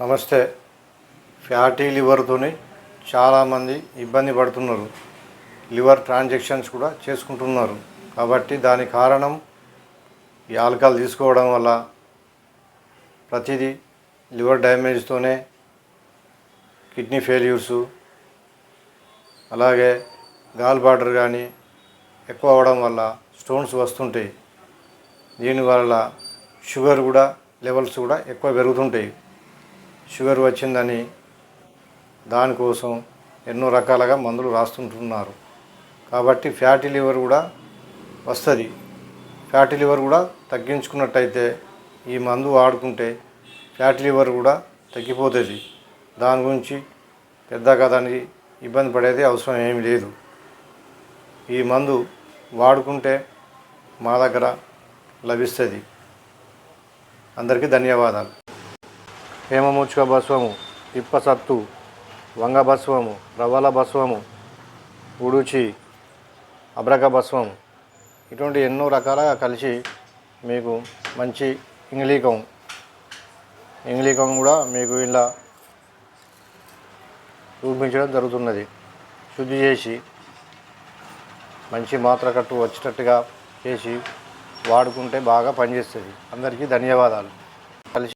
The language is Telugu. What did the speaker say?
నమస్తే. ఫ్యాటీ లివర్తోనే చాలామంది ఇబ్బంది పడుతున్నారు. లివర్ ట్రాన్సాక్షన్స్ కూడా చేసుకుంటున్నారు. కాబట్టి దాని కారణం ఈ ఆల్కహాల్ తీసుకోవడం వల్ల ప్రతిదీ లివర్ డ్యామేజ్తోనే కిడ్నీ ఫెయిల్యూర్స్ అలాగే గాల్ బార్డర్ కానీ ఎక్కువ అవ్వడం వల్ల స్టోన్స్ వస్తుంటాయి. దీనివల్ల షుగర్ కూడా లెవెల్స్ కూడా ఎక్కువ పెరుగుతుంటాయి. షుగర్ వచ్చిందని దానికోసం ఎన్నో రకాలుగా మందులు రాస్తుంటున్నారు. కాబట్టి ఫ్యాటీ లివర్ కూడా వస్తుంది. ఫ్యాటీ లివర్ కూడా తగ్గించుకున్నట్టయితే ఈ మందు వాడుకుంటే ఫ్యాటీ లివర్ కూడా తగ్గిపోతుంది. దాని గురించి పెద్దగా దానికి ఇబ్బంది పడేది అవసరం ఏమీ లేదు. ఈ మందు వాడుకుంటే మా దగ్గర లభిస్తుంది. అందరికీ ధన్యవాదాలు. హేమముచ్చుక భస్వము ఇప్పసత్తు వంగ భస్వము రవ్వల భస్వము ఉడుచి అబ్రక భస్వము. ఇటువంటి ఎన్నో రకాలుగా కలిసి మీకు మంచి ఇంగ్లీకం ఇంగ్లీకం కూడా మీకు ఇలా చూపించడం జరుగుతున్నది. శుద్ధి చేసి మంచి మాత్ర కట్టు వచ్చేటట్టుగా చేసి వాడుకుంటే బాగా పనిచేస్తుంది. అందరికీ ధన్యవాదాలు. కలిసి